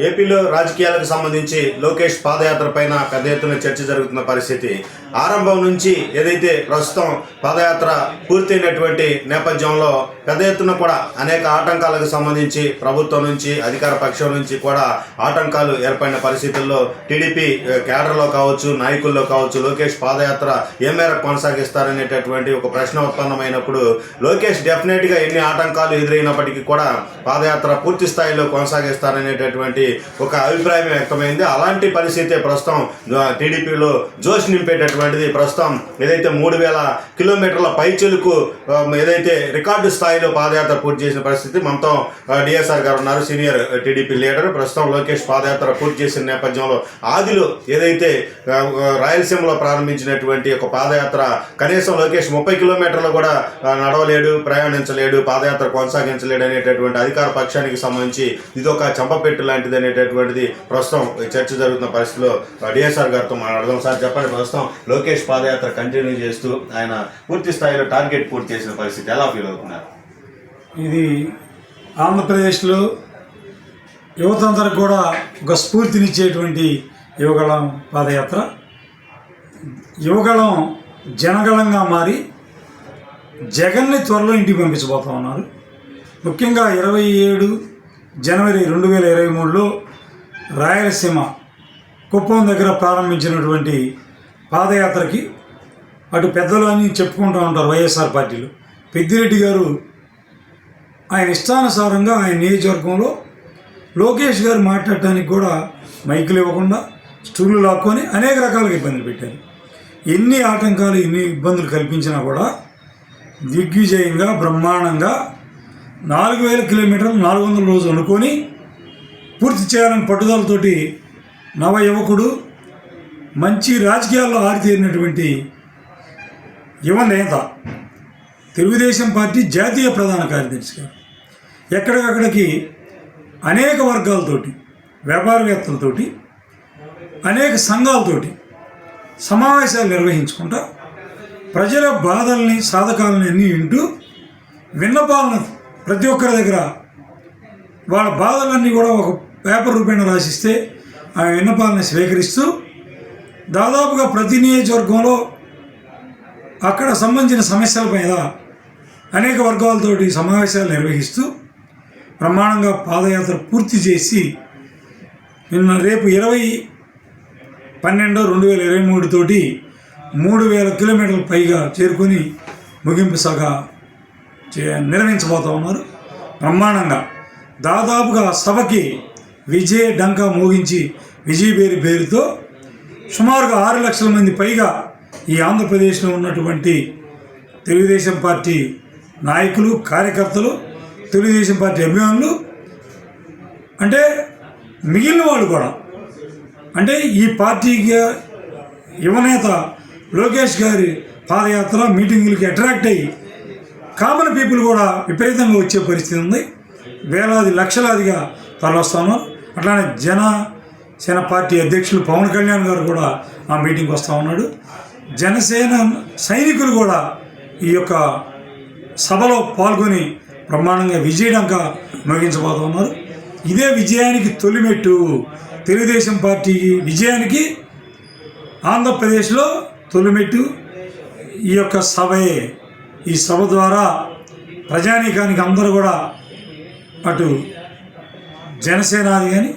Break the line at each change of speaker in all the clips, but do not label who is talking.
ఏపీలో రాజకీయాలకు సంబంధించి లోకేష్ పాదయాత్ర పైన పెద్ద ఎత్తున చర్చ జరుగుతున్న పరిస్థితి. ఆరంభం నుంచి ఏదైతే ప్రస్తుతం పాదయాత్ర పూర్తయినటువంటి నేపథ్యంలో పెద్ద ఎత్తున కూడా అనేక ఆటంకాలకు సంబంధించి ప్రభుత్వం నుంచి అధికార పక్షం నుంచి కూడా ఆటంకాలు ఏర్పడిన పరిస్థితుల్లో టీడీపీ కేడర్లో కావచ్చు నాయకుల్లో కావచ్చు లోకేష్ పాదయాత్ర ఏ మేరకు కొనసాగిస్తారనేటటువంటి ఒక ప్రశ్న ఉత్పన్నమైనప్పుడు లోకేష్ డెఫినెట్గా ఎన్ని ఆటంకాలు ఎదురైనప్పటికీ కూడా పాదయాత్ర పూర్తి స్థాయిలో కొనసాగిస్తారనేటటువంటి ఒక అభిప్రాయం వ్యక్తమైంది. అలాంటి పరిస్థితి ప్రస్తుతం టీడీపీలో జోష్ నింపేటటువంటి నింపేటటువంటిది ప్రస్తుతం ఏదైతే మూడు వేల కిలోమీటర్ల పైచెలుకు ఏదైతే రికార్డు స్థాయిలో పాదయాత్ర పూర్తి చేసిన పరిస్థితి మనతో డిఎస్ఆర్ గారు ఉన్నారు సీనియర్ టీడీపీ లీడర్. ప్రస్తుతం లోకేష్ పాదయాత్ర పూర్తి చేసిన నేపథ్యంలో ఆదిలో ఏదైతే రాయలసీమలో ప్రారంభించినటువంటి ఒక పాదయాత్ర కనీసం లోకేష్ ముప్పై కిలోమీటర్లు కూడా నడవలేడు ప్రయాణించలేడు పాదయాత్ర కొనసాగించలేడు అనేటటువంటి అధికార పక్షానికి సంబంధించి ఇది ఒక చంపపెట్టు లాంటిది అనేటటువంటిది ప్రస్తుతం చర్చ జరుగుతున్న పరిస్థితిలో డిఎస్ఆర్ గారితో మాట్లాడదాం. సార్ చెప్పండి ప్రస్తుతం లోకేష్ పాదయాత్ర కంటిన్యూ చేస్తూ ఆయన పూర్తి స్థాయిలో టార్గెట్ పూర్తి చేసిన పరిస్థితి ఎలా ఫీల్ అవుతున్నారు?
ఇది ఆంధ్రప్రదేశ్లో యువతందరికి కూడా ఒక స్ఫూర్తినిచ్చేటువంటి యువగళం పాదయాత్ర. యువగళం జనగళంగా మారి జగన్ని త్వరలో ఇంటికి పంపించబోతా ఉన్నారు. ముఖ్యంగా ఇరవై ఏడు జనవరి రెండు వేల ఇరవై మూడులో రాయలసీమ కుప్పం దగ్గర ప్రారంభించినటువంటి పాదయాత్రకి అటు పెద్దలు అని చెప్పుకుంటూ ఉంటారు వైఎస్ఆర్ పార్టీలు. పెద్దిరెడ్డి గారు ఆయన ఇష్టానుసారంగా ఆయన నియోజకవర్గంలో లోకేష్ గారు మాట్లాడటానికి కూడా మైకులు ఇవ్వకుండా స్టూళ్ళు లాక్కొని అనేక రకాలుగా ఇబ్బందులు పెట్టారు. ఎన్ని ఆటంకాలు ఎన్ని ఇబ్బందులు కల్పించినా కూడా దిగ్విజయంగా బ్రహ్మాండంగా నాలుగు వేల కిలోమీటర్లు నాలుగు వందల రోజులు అనుకొని పూర్తి చేయాలని పట్టుదలతోటి నవ యువకుడు మంచి రాజకీయాల్లో ఆరితేరినటువంటి యువ నేత తెలుగుదేశం పార్టీ జాతీయ ప్రధాన కార్యదర్శి గారు. ఎక్కడికక్కడికి అనేక వర్గాలతోటి వ్యాపారవేత్తలతోటి అనేక సంఘాలతోటి సమావేశాలు నిర్వహించుకుంటా ప్రజల బాధల్ని సాధకాలని అన్నీ వింటూ విన్నపాలను ప్రతి ఒక్కరి దగ్గర వాళ్ళ బాధలన్నీ కూడా ఒక పేపర్ రూపేణ రాసిస్తే ఆ విన్నపాలను స్వీకరిస్తూ దాదాపుగా ప్రతి నియోజకవర్గంలో అక్కడ సంబంధించిన సమస్యల పైన అనేక వర్గాలతోటి సమావేశాలు నిర్వహిస్తూ బ్రహ్మాండంగా పాదయాత్ర పూర్తి చేసి నిన్న రేపు ఇరవై పన్నెండు రెండు వేల ఇరవై మూడు తోటి మూడు వేల కిలోమీటర్ల పైగా చేరుకొని ముగింపు సగ చే- నిర్వహించబోతా ఉన్నారు. బ్రహ్మాండంగా దాదాపుగా సభకి విజయ డంకా మోగించి విజయ్ పేరు పేరుతో సుమారుగా ఆరు లక్షల మంది పైగా ఈ ఆంధ్రప్రదేశ్లో ఉన్నటువంటి తెలుగుదేశం పార్టీ నాయకులు కార్యకర్తలు తెలుగుదేశం పార్టీ అభిమానులు అంటే మిగిలిన వాళ్ళు కూడా అంటే ఈ పార్టీకి యువనేత లోకేష్ గారి పాదయాత్ర మీటింగులకి అట్రాక్ట్ అయ్యి కామన్ పీపుల్ కూడా విపరీతంగా వచ్చే పరిస్థితి ఉంది. వేలాది లక్షలాదిగా తరలిస్తాను అట్లానే జన సేన పార్టీ అధ్యక్షులు పవన్ కళ్యాణ్ గారు కూడా ఆ మీటింగ్కి వస్తూ ఉన్నాడు. జనసేన సైనికులు కూడా ఈ యొక్క సభలో పాల్గొని బ్రహ్మాండంగా విజయడంక ముగించబోతూ ఉన్నారు. ఇదే విజయానికి తొలిమెట్టు తెలుగుదేశం పార్టీ విజయానికి ఆంధ్రప్రదేశ్లో తొలిమెట్టు ఈ యొక్క సభయే ఈ సభ ద్వారా ప్రజానీకానికి అందరూ కూడా అటు జనసేనాది కానీ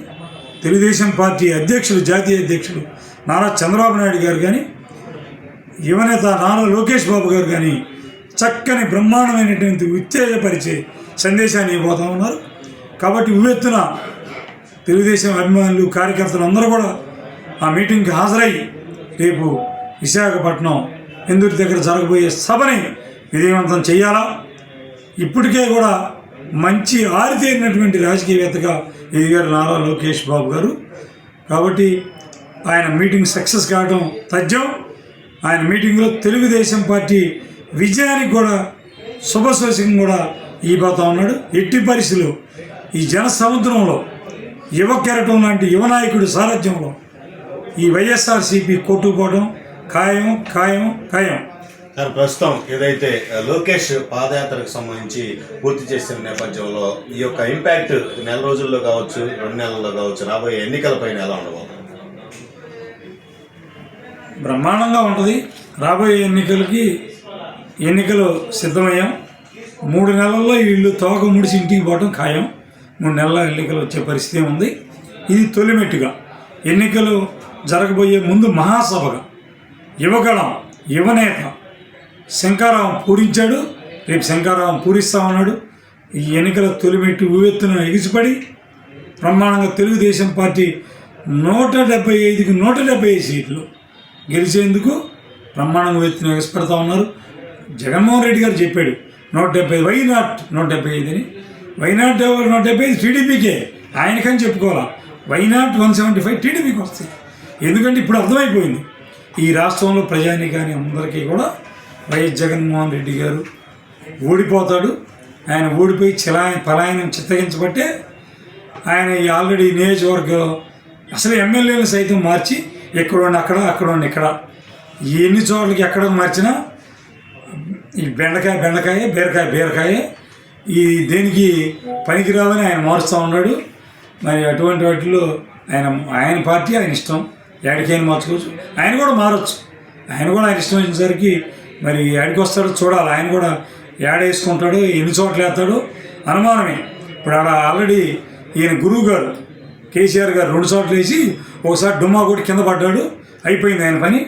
తెలుగుదేశం పార్టీ అధ్యక్షులు జాతీయ అధ్యక్షులు నారా చంద్రబాబు నాయుడు గారు కానీ యువనేత నారా లోకేష్ బాబు గారు కానీ చక్కని బ్రహ్మాండమైనటువంటి ఉత్తేజపరిచే సందేశాన్ని ఇవ్వబోతా ఉన్నారు. కాబట్టి ఉవ్వెత్తున తెలుగుదేశం అభిమానులు కార్యకర్తలు అందరూ కూడా ఆ మీటింగ్కి హాజరై రేపు విశాఖపట్నం ఎందుకు దగ్గర జరగబోయే సభని విజయవంతం చేయాలా? ఇప్పటికే కూడా మంచి ఆరితేరినటువంటి రాజకీయవేత్తగా ఎదిగారు నారా లోకేష్ బాబు గారు. కాబట్టి ఆయన మీటింగ్ సక్సెస్ కావడం తథ్యం. ఆయన మీటింగ్లో తెలుగుదేశం పార్టీ విజయానికి కూడా శుభసూచకం కూడా ఈ ఇవ్వబోతా ఉన్నాడు. ఎట్టి పరిస్థితులు ఈ జన సముద్రంలో యువ కెరటం లాంటి యువ నాయకుడి సారథ్యంలో ఈ వైఎస్ఆర్సీపీ కొట్టుకోవడం ఖాయం ఖాయం ఖాయం.
కానీ ప్రస్తుతం ఏదైతే లోకేష్ పాదయాత్రకు సంబంధించి పూర్తి చేసిన నేపథ్యంలో ఈ యొక్క ఇంపాక్ట్ నెల రోజుల్లో కావచ్చు రెండు నెలల్లో కావచ్చు రాబోయే ఎన్నికలపైన ఎలా ఉండబోతుంది?
బ్రహ్మాండంగా ఉంటుంది. రాబోయే ఎన్నికలకి ఎన్నికలు సిద్ధమయ్యాం. మూడు నెలల్లో వీళ్ళు తోక ముడిచి ఇంటికి పోవడం ఖాయం. మూడు నెలల ఎన్నికలు వచ్చే పరిస్థితి ఉంది ఇది తొలిమెట్టుగా. ఎన్నికలు జరగబోయే ముందు మహాసభగా యువగణం యువనేత శంకారావం పూరించాడు. రేపు శంకారావం పూరిస్తా ఉన్నాడు. ఈ ఎన్నికల తొలిమెట్టు ఉవెత్తును ఎగిసిపడి బ్రహ్మాండంగా తెలుగుదేశం పార్టీ నూట డెబ్బై ఐదుకి నూట డెబ్బై ఐదు సీట్లు గెలిచేందుకు బ్రహ్మాండంగా ఎత్తున ఎగసిపెడతా ఉన్నారు. జగన్మోహన్ రెడ్డి గారు చెప్పాడు నూట డెబ్బై వై నాట్ నూట డెబ్బై ఐదు అని. వై నాట్ నూట డెబ్బై ఐదు టీడీపీకే. ఆయనకని చెప్పుకోవాలా? Why not one seventy five టీడీపీకి వస్తాయి. ఎందుకంటే ఇప్పుడు అర్థమైపోయింది. ఈ రాష్ట్రంలో ప్రజానీకాని అందరికీ కూడా వైఎస్ జగన్మోహన్ రెడ్డి గారు ఓడిపోతాడు ఆయన ఓడిపోయి చిలాయన పలాయనం చిత్తగించబట్టే ఆయన ఈ ఆల్రెడీ నియోజకవర్గం అసలు ఎమ్మెల్యేలు సైతం మార్చి ఎక్కడోండి అక్కడ అక్కడోండి ఇక్కడ. ఎన్ని చోట్లకి ఎక్కడ మార్చినా ఈ బెండకాయ బెండకాయ బీరకాయ బీరకాయ. ఈ దేనికి పనికిరాదని ఆయన మారుస్తూ ఉన్నాడు. మరి అటువంటి వాటిలో ఆయన ఆయన పార్టీ ఆయన ఇష్టం. ఎక్కడికైనా మార్చుకోవచ్చు. ఆయన కూడా మారచ్చు. ఆయన కూడా ఆయన ఇష్టం వచ్చేసరికి మరి యాడికి వస్తాడో చూడాలి. ఆయన కూడా ఏడేసుకుంటాడు ఎన్ని చోట్ల వేస్తాడు అనుమానమే. ఇప్పుడు ఆడ ఆల్రెడీ ఈయన గురువు గారు కేసీఆర్ గారు రెండు చోట్ల వేసి ఒకసారి డుమ్మా కొట్టి కింద పడ్డాడు. అయిపోయింది ఆయన పని.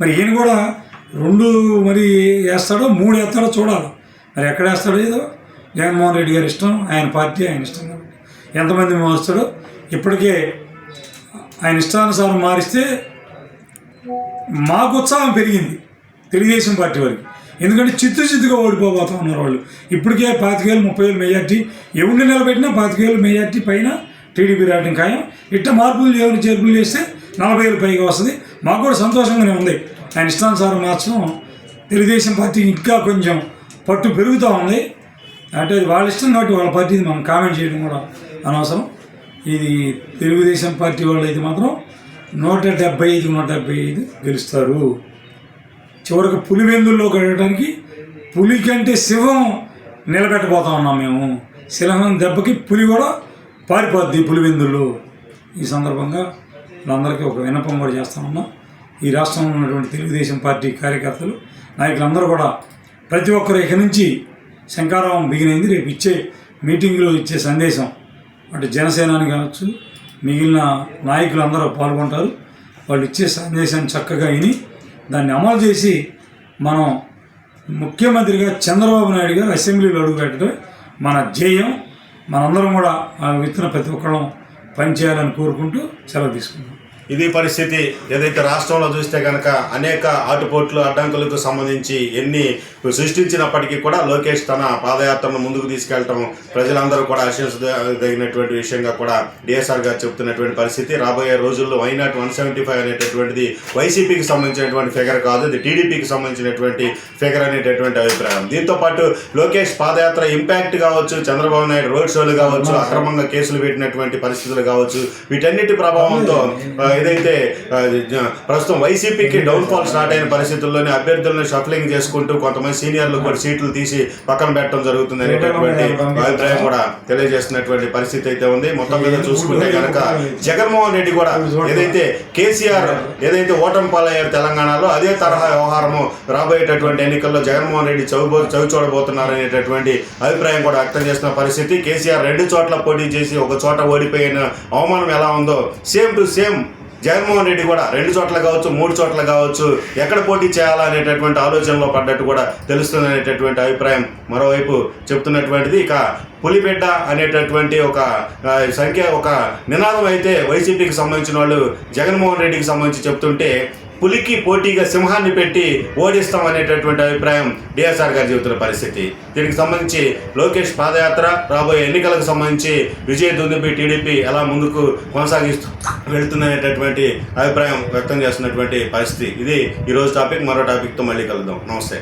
మరి ఈయన కూడా రెండు మరి వేస్తాడో మూడు వేస్తాడో చూడాలి. మరి ఎక్కడ వేస్తాడో ఏదో? జగన్మోహన్ రెడ్డి గారి ఇష్టం ఆయన పార్టీ ఆయన ఇష్టం కాబట్టి. ఎంతమంది మారుస్తాడో ఇప్పటికే ఆయన ఇష్టానుసారం మారిస్తే మాకు ఉత్సాహం పెరిగింది. తెలుగుదేశం పార్టీ వారికి. ఎందుకంటే చిత్తు చిత్తుగా ఓడిపోబోతా ఉన్నారు వాళ్ళు. ఇప్పటికే పాతికేళ్ళు ముప్పై వేలు మెజార్టీ ఎవరిని నిలబెట్టినా పాతికేళ్ళు మెజార్టీ పైన టీడీపీ రావడం ఖాయం. ఇట్ట మార్పులు ఎవరు చేర్పులు చేస్తే నలభై వేలు పైగా వస్తుంది. మాకు కూడా సంతోషంగానే ఉంది. ఆయన ఇష్టానుసారం మార్చడం తెలుగుదేశం పార్టీ ఇంకా కొంచెం పట్టు పెరుగుతూ ఉంది. అంటే వాళ్ళ ఇష్టం కాబట్టి వాళ్ళ పార్టీని మనం కామెంట్ చేయడం కూడా అనవసరం. ఇది తెలుగుదేశం పార్టీ వాళ్ళు అయితే మాత్రం నూట డెబ్బై ఐదు నూట డెబ్బై ఐదు గెలుస్తారు. చివరికి పులివెందుల్లో వెళ్ళడానికి పులి కంటే సింహం నిలబెట్టబోతా ఉన్నాం మేము. సింహం దెబ్బకి పులి కూడా పారిపోద్ది పులివెందుల్లో. ఈ సందర్భంగా వీళ్ళందరికీ ఒక విన్నపం కూడా చేస్తా ఉన్నాం. ఈ రాష్ట్రంలో ఉన్నటువంటి తెలుగుదేశం పార్టీ కార్యకర్తలు నాయకులందరూ కూడా ప్రతి ఒక్కరు ఇక నుంచి శంకారావం బిగినైంది రేపు ఇచ్చే మీటింగ్లో ఇచ్చే సందేశం అటు జనసేనాని కావచ్చు మిగిలిన నాయకులు అందరూ పాల్గొంటారు. వాళ్ళు ఇచ్చే సందేశాన్ని చక్కగా విని దాన్ని అమలు చేసి మనం ముఖ్యమంత్రిగా చంద్రబాబు నాయుడు గారు అసెంబ్లీలో అడుగుపెట్టడం మన ధ్యేయం. మనందరం కూడా ఆ విత్తన ప్రతి ఒక్కరం పనిచేయాలని కోరుకుంటూ సెలవు తీసుకుంటాం
ఇది పరిస్థితి ఏదైతే రాష్ట్రంలో చూస్తే కనుక అనేక ఆటుపోట్లు అడ్డంకులకు సంబంధించి ఎన్ని సృష్టించినప్పటికీ కూడా లోకేష్ తన పాదయాత్రను ముందుకు తీసుకెళ్ళటం ప్రజలందరూ కూడా ఆశించదగినటువంటి విషయంగా కూడా డిఎస్ఆర్ గారు చెప్తున్నటువంటి పరిస్థితి. రాబోయే రోజుల్లో వైనాట్ వన్ సెవెంటీ ఫైవ్ అనేటటువంటిది వైసీపీకి సంబంధించినటువంటి ఫిగర్ కాదు ఇది టీడీపీకి సంబంధించినటువంటి ఫిగర్ అనేటటువంటి అభిప్రాయం. దీంతో పాటు లోకేష్ పాదయాత్ర ఇంపాక్ట్ కావచ్చు చంద్రబాబు నాయుడు రోడ్ షోలు కావచ్చు అక్రమంగా కేసులు పెట్టినటువంటి పరిస్థితులు కావచ్చు వీటన్నిటి ప్రభావంతో ఏదైతే ప్రస్తుతం వైసీపీకి డౌన్ ఫాల్ స్టార్ట్ అయిన పరిస్థితుల్లోనే అభ్యర్థులను షఫ్లింగ్ చేసుకుంటూ కొంతమంది సీనియర్లు కూడా సీట్లు తీసి పక్కన పెట్టడం జరుగుతుంది అనేటటువంటి అభిప్రాయం కూడా తెలియజేస్తున్నటువంటి పరిస్థితి అయితే ఉంది. మొత్తం మీద చూసుకుంటే కనుక జగన్మోహన్ రెడ్డి కూడా ఏదైతే కేసీఆర్ ఏదైతే ఓటమి పాలయ్యారు తెలంగాణలో అదే తరహా వ్యవహారము రాబోయేటటువంటి ఎన్నికల్లో జగన్మోహన్ రెడ్డి చౌబో చవి చూడబోతున్నారు అనేటటువంటి అభిప్రాయం కూడా వ్యక్తం చేస్తున్న పరిస్థితి. కేసీఆర్ రెండు చోట్ల పోటీ చేసి ఒక చోట ఓడిపోయిన అవమానం ఎలా ఉందో same to same Jaganmohan Reddy కూడా రెండు చోట్ల కావచ్చు మూడు చోట్ల కావచ్చు ఎక్కడ పోటీ చేయాలా అనేటటువంటి ఆలోచనలో పడ్డట్టు కూడా తెలుస్తుంది అనేటటువంటి అభిప్రాయం మరోవైపు చెప్తున్నటువంటిది. ఇక పులిబిడ్డ అనేటటువంటి ఒక సంఖ్య ఒక నినాదం అయితే వైసీపీకి సంబంధించిన వాళ్ళు జగన్మోహన్ రెడ్డికి సంబంధించి చెప్తుంటే పులికి పోటీగా సింహాన్ని పెట్టి ఓడిస్తాం అనేటటువంటి అభిప్రాయం డిఎస్ఆర్ గారు చెబుతున్న పరిస్థితి. దీనికి సంబంధించి లోకేష్ పాదయాత్ర రాబోయే ఎన్నికలకు సంబంధించి విజయ దుందుపి టీడీపీ ఎలా ముందుకు కొనసాగిస్తూ వెళ్తుందనేటటువంటి అభిప్రాయం వ్యక్తం చేస్తున్నటువంటి పరిస్థితి. ఇది ఈరోజు టాపిక్ మరో టాపిక్తో మళ్ళీ కలుద్దాం. నమస్తే.